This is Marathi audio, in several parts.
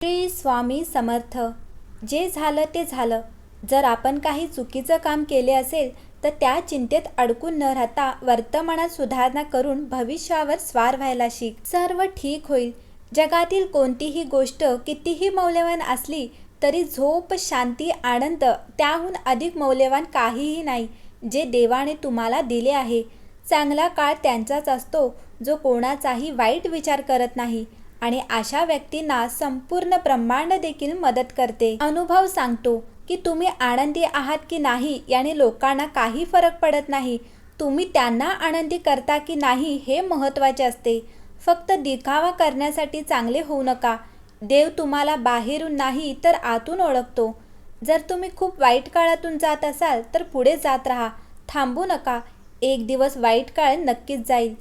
श्री स्वामी समर्थ. जे झालं ते झालं. जर आपण काही चुकीचं काम केले असेल तर त्या चिंतेत अडकून न राहता वर्तमानात सुधारणा करून भविष्यावर स्वार व्हायला शिक. सर्व ठीक होईल. जगातील कोणतीही गोष्ट कितीही मौल्यवान असली तरी झोप शांती आनंद त्याहून अधिक मौल्यवान काहीही नाही जे देवाने तुम्हाला दिले आहे. चांगला काळ त्यांचाच असतो जो कोणाचाही वाईट विचार करत नाही. आणि अशा व्यक्तींना संपूर्ण ब्रह्मांड देखील मदत करते. अनुभव सांगतो की तुम्ही आनंदी आहात की नाही याने लोकांना काही फरक पडत नाही. तुम्ही त्यांना आनंदी करता की नाही हे महत्त्वाचे असते. फक्त दिखावा करण्यासाठी चांगले होऊ नका. देव तुम्हाला बाहेरून नाही तर आतून ओळखतो. जर तुम्ही खूप वाईट काळातून जात असाल तर पुढे जात राहा. थांबू नका. एक दिवस वाईट काळ नक्कीच जाईल.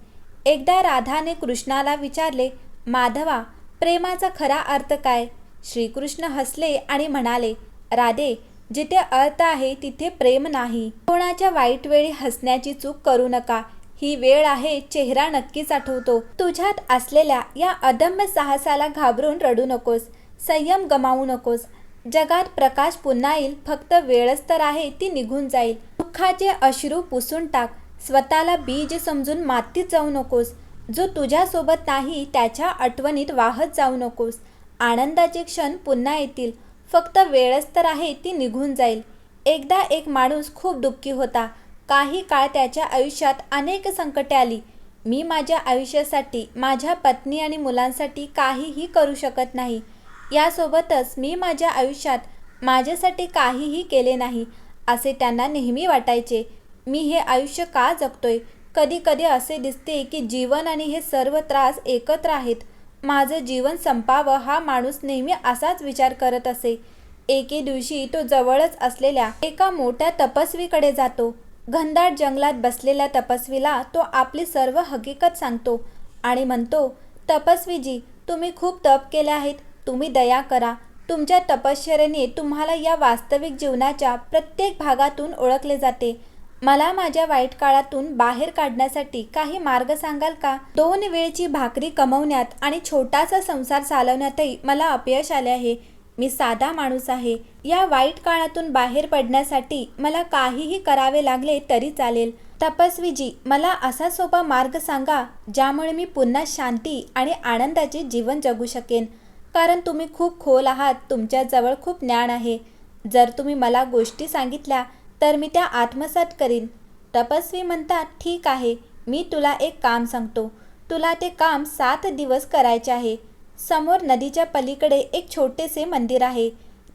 एकदा राधाने कृष्णाला विचारले माधवा प्रेमाचा खरा अर्थ काय? श्रीकृष्ण हसले आणि म्हणाले राधे जिथे अर्थ आहे तिथे प्रेम नाही. कोणाच्या वाईट वेळी हसण्याची चूक करू नका. ही वेळ आहे चेहरा नक्कीच आठवतो. तुझ्यात असलेल्या या अदम्य साहसाला घाबरून रडू नकोस. संयम गमावू नकोस. जगात प्रकाश पुन्हा येईल फक्त वेळच तर आहे ती निघून जाईल. दुःखाचे अश्रू पुसून टाक. स्वतःला बीज समजून मातीत जाऊ नकोस. जो तुझ्यासोबत नाही त्याच्या आठवणीत वाहत जाऊ नकोस. आनंदाचे क्षण पुन्हा येतील. फक्त वेळच तर आहे ती निघून जाईल. एकदा एक माणूस खूप दुःखी होता. काही काळ त्याच्या आयुष्यात अनेक संकटे आली. मी माझ्या आयुष्यासाठी माझ्या पत्नी आणि मुलांसाठी काहीही करू शकत नाही. यासोबतच मी माझ्या आयुष्यात माझ्यासाठी काहीही केले नाही असे त्यांना नेहमी वाटायचे. मी हे आयुष्य का जगतोय? कधी कधी असे दिसते की जीवन आणि हे सर्व त्रास एकत्र आहेत. माझं जीवन संपावं हा माणूस नेहमी असाच विचार करत असे. एके दिवशी तो जवळच असलेल्या एका मोठ्या तपस्वीकडे जातो. घनदाट जंगलात बसलेल्या तपस्वीला तो आपली सर्व हकीकत सांगतो आणि म्हणतो तपस्वीजी तुम्ही खूप तप केले आहेत. तुम्ही दया करा. तुमच्या तपश्चरेने तुम्हाला या वास्तविक जीवनाच्या प्रत्येक भागातून ओळखले जाते. मला माझ्या वाईट काळातून बाहेर काढण्यासाठी काही मार्ग सांगाल का? दोन वेळची भाकरी कमवण्यात आणि छोटासा संसार चालवण्यातही मला अपयश आले आहे. मी साधा माणूस आहे. या वाईट काळातून बाहेर पडण्यासाठी मला काहीही करावे लागले तरी चालेल. तपस्वीजी मला असा सोपा मार्ग सांगा ज्यामुळे मी पुन्हा शांती आणि आनंदाचे जीवन जगू शकेन. कारण तुम्ही खूप खोल आहात तुमच्याजवळ खूप ज्ञान आहे. जर तुम्ही मला गोष्टी सांगितल्या तर मी त्या आत्मसात करीन. तपस्वी म्हणतात ठीक आहे मी तुला एक काम सांगतो. तुला ते काम सात दिवस करायचे आहे. समोर नदीच्या पलीकडे एक छोटेसे मंदिर आहे.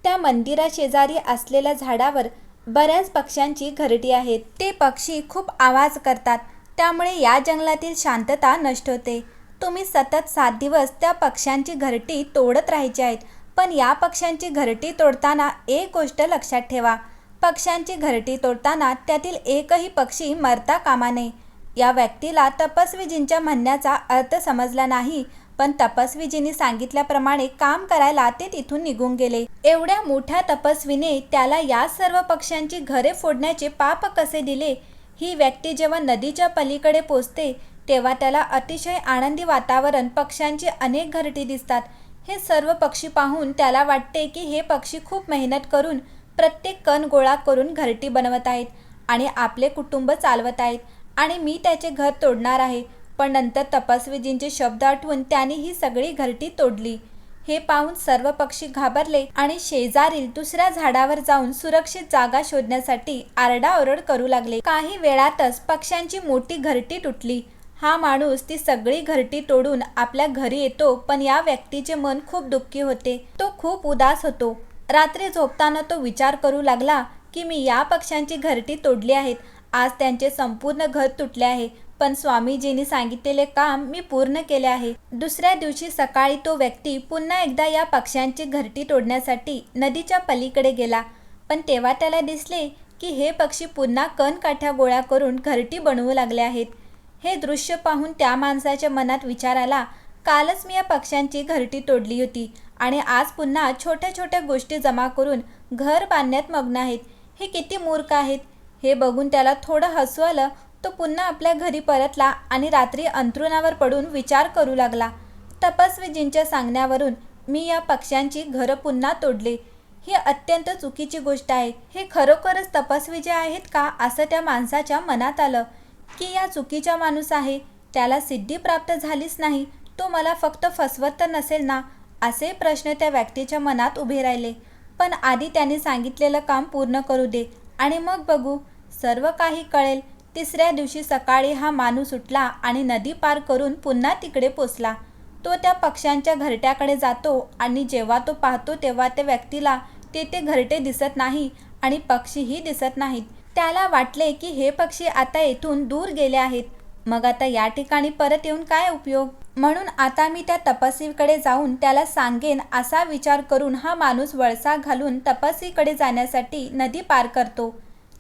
त्या मंदिराशेजारी असलेल्या झाडावर बऱ्याच पक्ष्यांची घरटी आहेत. ते पक्षी खूप आवाज करतात. त्यामुळे या जंगलातील शांतता नष्ट होते. तुम्ही सतत सात दिवस त्या पक्ष्यांची घरटी तोडत राहायची आहेत. पण या पक्ष्यांची घरटी तोडताना एक गोष्ट लक्षात ठेवा. पक्ष्यांची घरटी तोडताना त्यातील एकही पक्षी मरता कामा नये. या व्यक्तीला तपस्वीजींच्या म्हणण्याचा अर्थ समजला नाही पण तपस्वीजींनी सांगितल्याप्रमाणे काम करायला ते तिथून निघून गेले. एवढ्या मोठ्या तपस्वीने त्याला या सर्व पक्ष्यांची घरे फोडण्याचे पाप कसे दिले? ही व्यक्ती जेव्हा नदीच्या पलीकडे पोचते तेव्हा त्याला अतिशय आनंदी वातावरण पक्ष्यांची अनेक घरटी दिसतात. हे सर्व पक्षी पाहून त्याला वाटते की हे पक्षी खूप मेहनत करून प्रत्येक कण गोळा करून घरटी बनवत आहेत आणि आपले कुटुंब चालवत आहेत. आणि मी त्याचे घर तोडणार आहे पण नंतर तपस्वीजींचे शब्द आठवून त्याने ही सगळी घरटी तोडली. हे पाहून सर्व पक्षी घाबरले आणि शेजारील दुसऱ्या झाडावर जाऊन सुरक्षित जागा शोधण्यासाठी आरडाओरड करू लागले. काही वेळातच पक्ष्यांची मोठी घरटी तुटली. हा माणूस ती सगळी घरटी तोडून आपल्या घरी येतो पण या व्यक्तीचे मन खूप दुःखी होते. तो खूप उदास होतो. रात्री झोपताना तो विचार करू लागला की मी या पक्ष्यांची घरटी तोडली आहेत. आज त्यांचे संपूर्ण घर तुटले आहे. पण स्वामीजींनी सांगितलेले काम मी पूर्ण केले आहे. दुसऱ्या दिवशी सकाळी तो व्यक्ती पुन्हा एकदा या पक्ष्यांची घरटी तोडण्यासाठी नदीच्या पलीकडे गेला. पण तेव्हा त्याला दिसले की हे पक्षी पुन्हा कणकाठ्या गोळा करून घरटी बनवू लागले आहेत. हे दृश्य पाहून त्या माणसाच्या मनात विचार आला कालच मी या पक्ष्यांची घरटी तोडली होती आणि आज पुन्हा छोट्या छोट्या गोष्टी जमा करून घर बांधण्यात मग्न आहेत. हे किती मूर्ख आहेत? हे बघून त्याला थोडं हसू आलं तो पुन्हा आपल्या घरी परतला आणि रात्री अंथरुणावर पडून विचार करू लागला. तपस्वीजींच्या सांगण्यावरून मी या पक्ष्यांची घरं पुन्हा तोडले. ही अत्यंत चुकीची गोष्ट आहे. हे खरोखरच तपस्वी जे आहेत का? असं त्या माणसाच्या मनात आलं. की या चुकीचा माणूस आहे? त्याला सिद्धी प्राप्त झालीच नाही. तो मला फक्त फसवत तर नसेल ना? असे प्रश्न त्या व्यक्तीच्या मनात उभे राहिले. पण आधी त्याने सांगितलेलं काम पूर्ण करू दे. आणि मग बघू. सर्व काही कळेल. तिसऱ्या दिवशी सकाळी हा माणूस उठला आणि नदी पार करून पुन्हा तिकडे पोचला. तो त्या पक्ष्यांच्या घरट्याकडे जातो आणि जेव्हा तो पाहतो तेव्हा त्या व्यक्तीला तेथे घरटे दिसत नाही आणि पक्षीही दिसत नाहीत. त्याला वाटले की हे पक्षी आता येथून दूर गेले आहेत. मग आता या ठिकाणी परत येऊन काय उपयोग? म्हणून आता मी त्या तपस्वीकडे जाऊन त्याला सांगेन असा विचार करून हा माणूस वळसा घालून तपस्वीकडे जाण्यासाठी नदी पार करतो.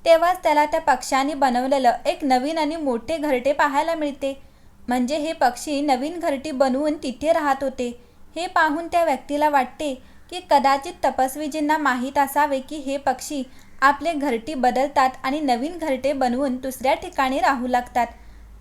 तेव्हाच त्याला त्या पक्ष्यांनी बनवलेलं एक नवीन आणि मोठे घरटे पाहायला मिळते. म्हणजे हे पक्षी नवीन घरटी बनवून तिथे राहत होते. हे पाहून त्या व्यक्तीला वाटते की कदाचित तपस्वीजींना माहीत असावे की हे पक्षी आपले घरटी बदलतात आणि नवीन घरटे बनवून दुसऱ्या ठिकाणी राहू लागतात.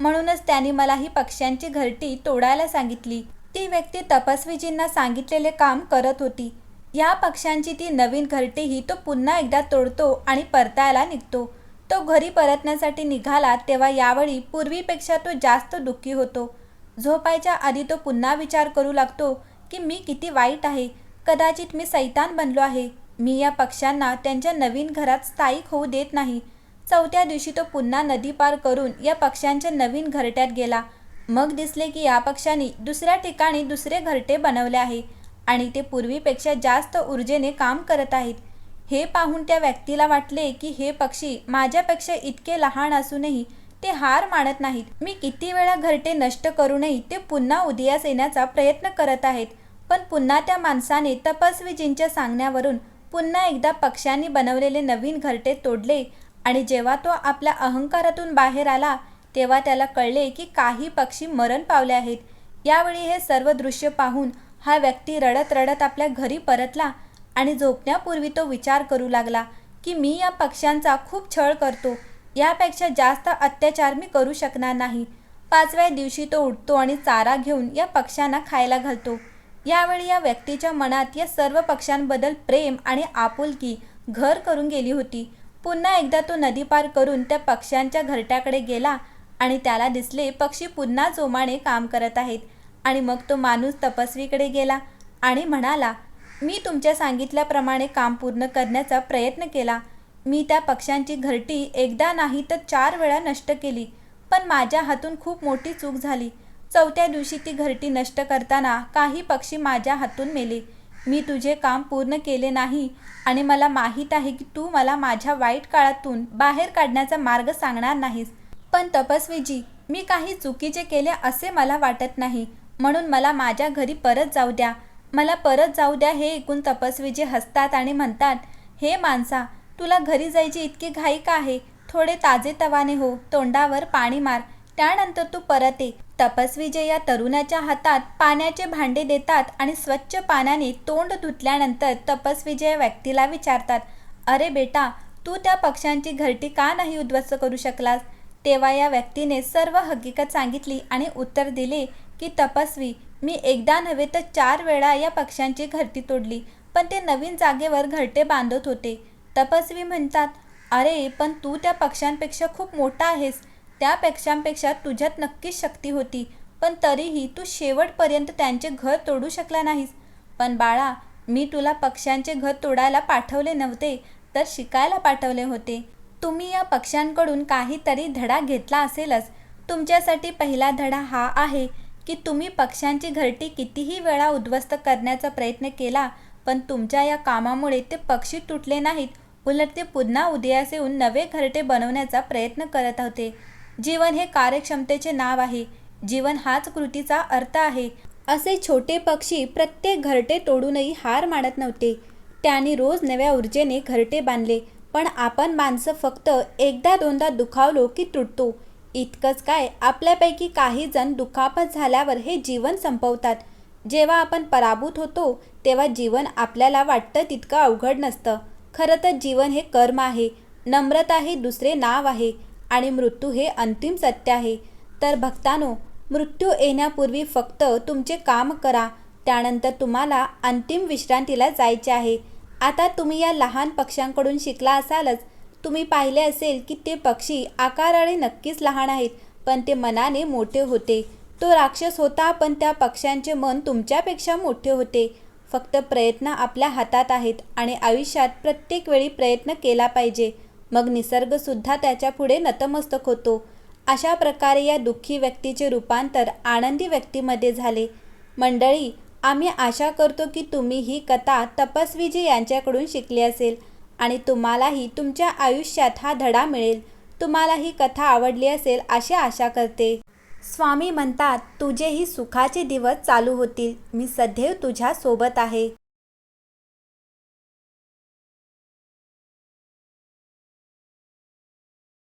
म्हणूनच त्यांनी मला ही पक्ष्यांची घरटी तोडायला सांगितली. ती व्यक्ती तपस्वीजींना सांगितलेले काम करत होती. या पक्ष्यांची ती नवीन घरटीही तो पुन्हा एकदा तोडतो आणि परतायला निघतो. तो घरी परतण्यासाठी निघाला तेव्हा यावेळी पूर्वीपेक्षा तो जास्त दुःखी होतो. झोपायच्या आधी तो पुन्हा विचार करू लागतो की मी किती वाईट आहे. कदाचित मी सैतान बनलो आहे. मी या पक्ष्यांना त्यांच्या नवीन घरात स्थायिक होऊ देत नाही. चौथ्या दिवशी तो पुन्हा नदी पार करून या पक्ष्यांच्या नवीन घरट्यात गेला. मग दिसले की या पक्ष्यांनी दुसऱ्या ठिकाणी दुसरे घरटे बनवले आहे आणि ते पूर्वीपेक्षा जास्त ऊर्जेने काम करत आहेत. हे पाहून त्या व्यक्तीला वाटले की हे पक्षी माझ्यापेक्षा इतके लहान असूनही ते हार मानत नाहीत. मी किती वेळा घरटे नष्ट करूनही ते पुन्हा उदयास येण्याचा प्रयत्न करत आहेत पण पुन्हा त्या माणसाने तपस्वीजींच्या सांगण्यावरून पुन्हा एकदा पक्ष्यांनी बनवलेले नवीन घरटे तोडले आणि जेव्हा तो आपल्या अहंकारातून बाहेर आला तेव्हा त्याला कळले की काही पक्षी मरण पावले आहेत. यावेळी हे सर्व दृश्य पाहून हा व्यक्ती रडत रडत आपल्या घरी परतला आणि झोपण्यापूर्वी तो विचार करू लागला की मी या पक्ष्यांचा खूप छळ करतो. यापेक्षा जास्त अत्याचार मी करू शकणार नाही. पाचव्या दिवशी तो उठतो आणि चारा घेऊन या पक्ष्यांना खायला घालतो. यावेळी या व्यक्तीच्या मनात या सर्व पक्ष्यांबद्दल प्रेम आणि आपुलकी घर करून गेली होती. पुन्हा एकदा तो नदी पार करून त्या पक्ष्यांच्या घरट्याकडे गेला आणि त्याला दिसले पक्षी पुन्हा जोमाने काम करत आहेत. आणि मग तो माणूस तपस्वीकडे गेला आणि म्हणाला मी तुमच्या सांगितल्याप्रमाणे काम पूर्ण करण्याचा प्रयत्न केला. मी त्या पक्ष्यांची घरटी एकदा नाही तर चार वेळा नष्ट केली पण माझ्या हातून खूप मोठी चूक झाली. चौथ्या दिवशी ती घरटी नष्ट करताना काही पक्षी माझ्या हातून मेले. मी तुझे काम पूर्ण केले नाही आणि मला माहीत आहे की तू मला माझ्या वाईट काळातून बाहेर काढण्याचा मार्ग सांगणार नाहीस. पण तपस्वीजी मी काही चुकीचे केले असे मला वाटत नाही. म्हणून मला माझ्या घरी परत जाऊ द्या. मला परत जाऊ द्या हे ऐकून तपस्वीजी हसतात आणि म्हणतात हे माणसा तुला घरी जायची इतकी घाई का आहे? थोडे ताजे तवाने हो तोंडावर पाणी मार. त्यानंतर तू परत ये. तपस्वीजे या तरुणाच्या हातात पाण्याचे भांडे देतात आणि स्वच्छ पाण्याने तोंड धुतल्यानंतर तपस्वीजे या व्यक्तीला विचारतात अरे बेटा तू त्या पक्ष्यांची घरटी का नाही उद्ध्वस्त करू शकलास? तेव्हा या व्यक्तीने सर्व हकीकत सांगितली आणि उत्तर दिले की तपस्वी मी एकदा नव्हे तर चार वेळा या पक्ष्यांची घरटी तोडली पण ते नवीन जागेवर घरटे बांधत होते. तपस्वी म्हणतात अरे पण तू त्या पक्ष्यांपेक्षा खूप मोठा आहेस. त्यापेक्षांपेक्षा तुझ्यात नक्कीच शक्ती होती. पण तरीही तू शेवटपर्यंत त्यांचे घर तोडू शकला नाहीस. पण बाळा मी तुला पक्ष्यांचे घर तोडायला पाठवले नव्हते तर शिकायला पाठवले होते. तुम्ही या पक्ष्यांकडून काहीतरी धडा घेतला असेलच. तुमच्यासाठी पहिला धडा हा आहे की तुम्ही पक्ष्यांची घरटी कितीही वेळा उद्ध्वस्त करण्याचा प्रयत्न केला पण तुमच्या या कामामुळे ते पक्षी तुटले नाहीत. उलट ते पुन्हा उदयास येऊन नवे घरटे बनवण्याचा प्रयत्न करत होते. जीवन हे कार्यक्षमतेचे नाव आहे. जीवन हाच कृतीचा अर्थ आहे. असे छोटे पक्षी प्रत्येक घरटे तोडूनही हार मानत नव्हते. त्यांनी रोज नव्या ऊर्जेने घरटे बांधले पण आपण माणसं फक्त एकदा दोनदा दुखावलो की तुटतो. इतकंच काय आपल्यापैकी काही जण दुखापत झाल्यावर हे जीवन संपवतात. जेव्हा आपण पराभूत होतो तेव्हा जीवन आपल्याला वाटतं तितकं अवघड नसतं. खरं तर जीवन हे कर्म आहे. नम्रता हे दुसरे नाव आहे. आणि मृत्यू हे अंतिम सत्य आहे. तर भक्तानो मृत्यू येण्यापूर्वी फक्त तुमचे काम करा. त्यानंतर तुम्हाला अंतिम विश्रांतीला जायचे आहे. आता तुम्ही या लहान पक्ष्यांकडून शिकला असालच. तुम्ही पाहिले असेल की ते पक्षी आकाराने नक्कीच लहान आहेत पण ते मनाने मोठे होते. तो राक्षस होता पण त्या पक्ष्यांचे मन तुमच्यापेक्षा मोठे होते. फक्त प्रयत्न आपल्या हातात आहेत आणि आयुष्यात प्रत्येक वेळी प्रयत्न केला पाहिजे. मग निसर्गसुद्धा त्याच्या पुढे नतमस्तक होतो. अशा प्रकारे या दुःखी व्यक्तीचे रूपांतर आनंदी व्यक्तीमध्ये झाले. मंडळी आम्ही आशा करतो की तुम्ही ही कथा तपस्वीजी यांच्याकडून शिकली असेल आणि तुम्हालाही तुमच्या आयुष्यात हा धडा मिळेल. तुम्हाला ही कथा आवडली असेल अशी आशा करते. स्वामी म्हणतात तुझेही सुखाचे दिवस चालू होतील. मी सदैव तुझ्या सोबत आहे.